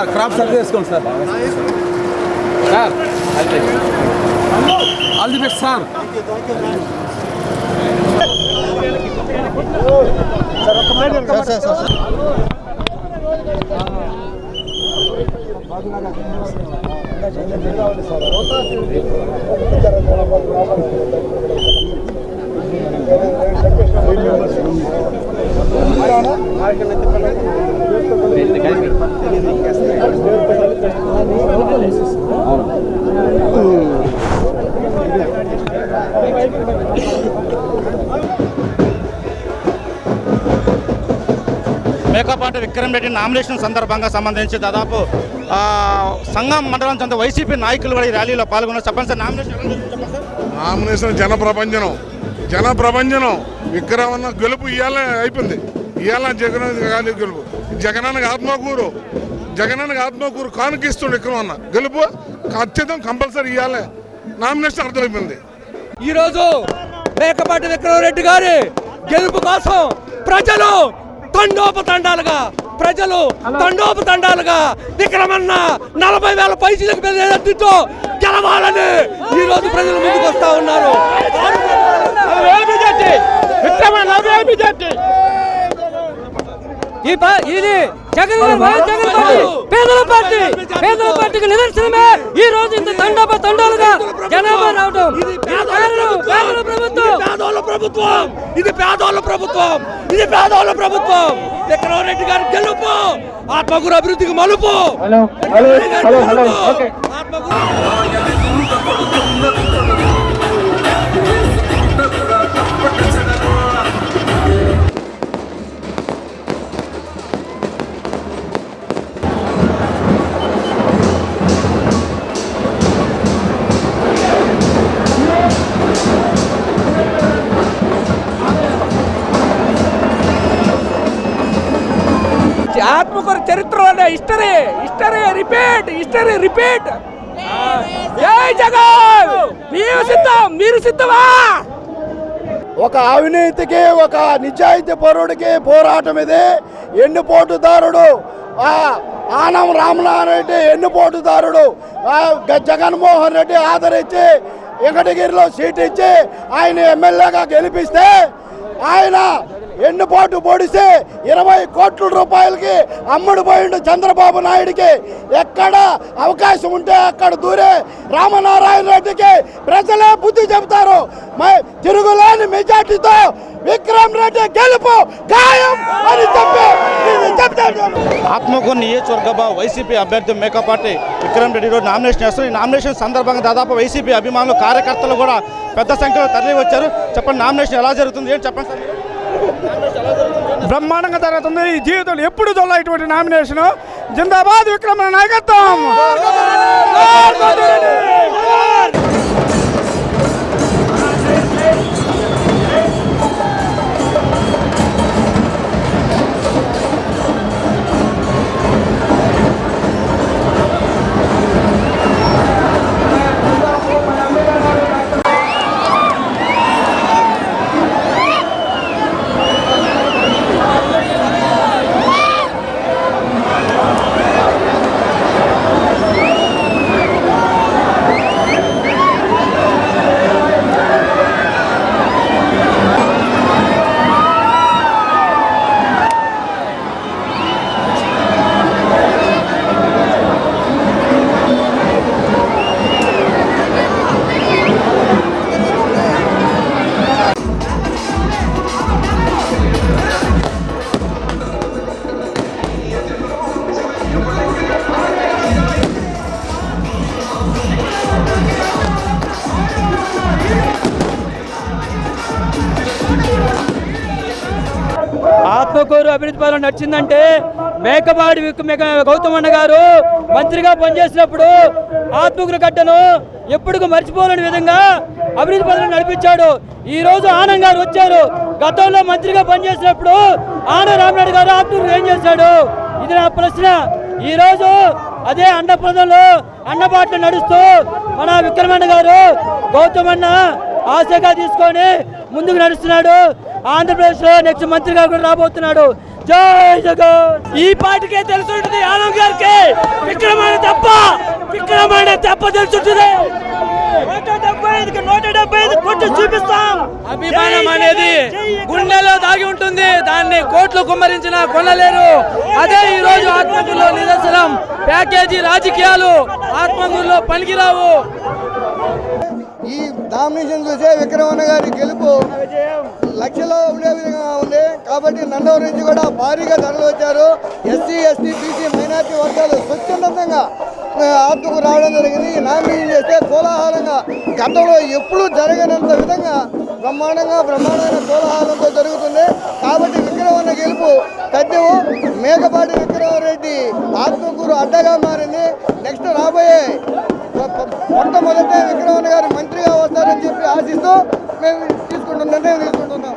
Sir crop survey చేసుకోండి sir. Sir all the best sir. Sir Vikram Reddy nomination సందర్భంగా సంబంధించి దాదాపు ఆ, సంఘం మండలం చెందిన వైసీపీ నాయకులు కూడా ఈ ర్యాలీలో పాల్గొన్నారు. చెప్పండి సార్ నామినేషన్ నామినేషన్ జన ప్రపంచనం జన ప్రపంచనం విక్రమన్న గెలుపు ఇవాళ అయిపోయింది. ఇవాళ జగన్ కాదు గెలుపు. జగనన్నకి ఆత్మకూరు. జగనన్నకి ఆత్మకూరు కానుకిస్తుండు విక్రమన్న గెలుపు ఖచ్చితం కంపల్సరీ ఇవ్వాలి నామినేషన్ అర్థమైపోయింది. ఈరోజు మేకపాటి విక్రమరెడ్డి గారి గెలుపు కోసం ప్రజలు తండోపతండాలుగా ప్రజలు తండోపతండాలుగా విక్రమన్న నలభై వేల పైసలకు పెద్దతో గెలవాలని ఈ రోజు ప్రజలు ముందుకు వస్తా ఉన్నారు. ఇది జగన్ జగన్ పార్టీ పేదల పార్టీ పేదల పార్టీకి నిదర్శనమే. ఈ రోజు ఇంత తండోప తండాలుగా జనాభా రావడం పేదల ప్రభుత్వం. ఇది పేదోళ్ళ ప్రభుత్వం. ఇది పేదోళ్ళ ప్రభుత్వం. ఇది పేదోళ్ళ ప్రభుత్వం. విక్రమరెడ్డి గారి గెలుపు. ఆత్మకూరు అభివృద్ధికి మలుపు. ఆత్మకూరు ఆత్మకూరు చరిత్రలోనే history history repeat history repeat. జై జగన్! మీరు సిద్ధం మీరు సిద్ధమా? ఒక అవినీతికి ఒక నిజాయితీ పరుడికి పోరాటం ఇది. ఎన్నుపోటుదారుడు? ఆనం రామనారాయణ రెడ్డి ఎన్నుపోటుదారుడు? జగన్మోహన్ రెడ్డి ఆదరించి వెంకటగిరిలో సీట్ ఇచ్చి ఆయన ఎమ్మెల్యేగా గెలిపిస్తే ఆయన ఎన్నుపాటు పొడిసి ఇరవై కోట్ల రూపాయలకి అమ్ముడు పోయిండు చంద్రబాబు నాయుడికి. ఎక్కడ అవకాశం ఉంటే అక్కడ దూరే రామనారాయణ రెడ్డికి ప్రజలే బుద్ధి చెబుతారు. తిరుగులేని మెజార్టీతో విక్రమ్ రెడ్డి గెలుపు ఖాయం అని చెప్పి నేను చెప్తాను ఆత్మకూరు నియోజకవర్గ వైసీపీ అభ్యర్థి మేకపాటి విక్రమ్ రెడ్డి రోజు నామినేషన్ చేస్తారు ఈ నామినేషన్ సందర్భంగా దాదాపు వైసీపీ అభిమానులు కార్యకర్తలు కూడా పెద్ద సంఖ్యలో తరలి వచ్చారు చెప్పండి నామినేషన్ ఎలా జరుగుతుంది? ఏం చెప్పండి సార్? బ్రహ్మాండంగా జరుగుతుంది ఈ జీవితంలో ఎప్పుడు చూడాలి ఇటువంటి నామినేషన్? జిందాబాద్ విక్రమ నాయకత్వం! ఆత్మకూరు అభివృద్ధి పనులు నచ్చిందంటే మేకపాడి విక్- మేక గౌతమన్న గారు మంత్రిగా పనిచేసినప్పుడు ఆత్మకూరు గడ్డను ఎప్పుడు మర్చిపోలేని విధంగా అభివృద్ధి పనులు నడిపించాడు. ఈ రోజు ఆనంద్ గారు వచ్చారు. గతంలో మంత్రిగా పనిచేసినప్పుడు ఆనంద రామనాయుడు గారు ఆత్మకూరు ఏం చేశాడు? ఇది నా ప్రశ్న. ఈ రోజు అదే అన్నప్రదంలో అన్నపాట్లు నడుస్తూ మన విక్రమన్న గారు గౌతమన్న ఆశగా తీసుకొని ముందుకు నడుస్తున్నాడు. ఆంధ్రప్రదేశ్లో నెక్స్ట్ మంత్రిగా కూడా రాబోతున్నాడు. జై జగన్! ఈ పార్టీకే తెలుసుంటుంది ఆనంద్ గారికి. దెబ్బ విక్రమాండే దెబ్బ తెలుసుంటుంది నూట డెబ్బై ఐదు చూపిస్తాం. అభిమానం అనేది గుండెలో దాగి ఉంటుంది. దాన్ని కోట్లు కుమ్మరించిన కొనలేరు. అదే ఈ రోజు ఆత్మకూరులో నిదర్శనం. ప్యాకేజీ రాజకీయాలు ఆత్మకూరులో పనికిరావు. ఈ నామినేషన్ చూసే విక్రమణ గారి గెలుపు లక్షలో ఉండే విధంగా ఉంది. కాబట్టి నందవరం నుంచి కూడా భారీగా ధరలు వచ్చారు. ఎస్సీ ఎస్టీ బీసీ మైనార్టీ వర్గాలు స్వచ్ఛందంగా ఆ, ఆత్మకు రావడం జరిగింది. నామినేషన్ చేస్తే కోలాహలంగా గతంలో ఎప్పుడూ జరగనంత విధంగా బ్రహ్మాండంగా బ్రహ్మాండమైన కోలాహలంతో జరుగుతుంది. కాబట్టి విక్రమన్న గెలుపు తథ్యము మేకపాటి విక్రమారెడ్డి ఆత్మకూరు అడ్డగా మారింది. నెక్స్ట్ రాబోయే మొట్టమొదటి గారు వస్తారని చెప్పి ఆశిస్తూ మేము తీసుకుంటున్నాం నిర్ణయం తీసుకుంటున్నాం.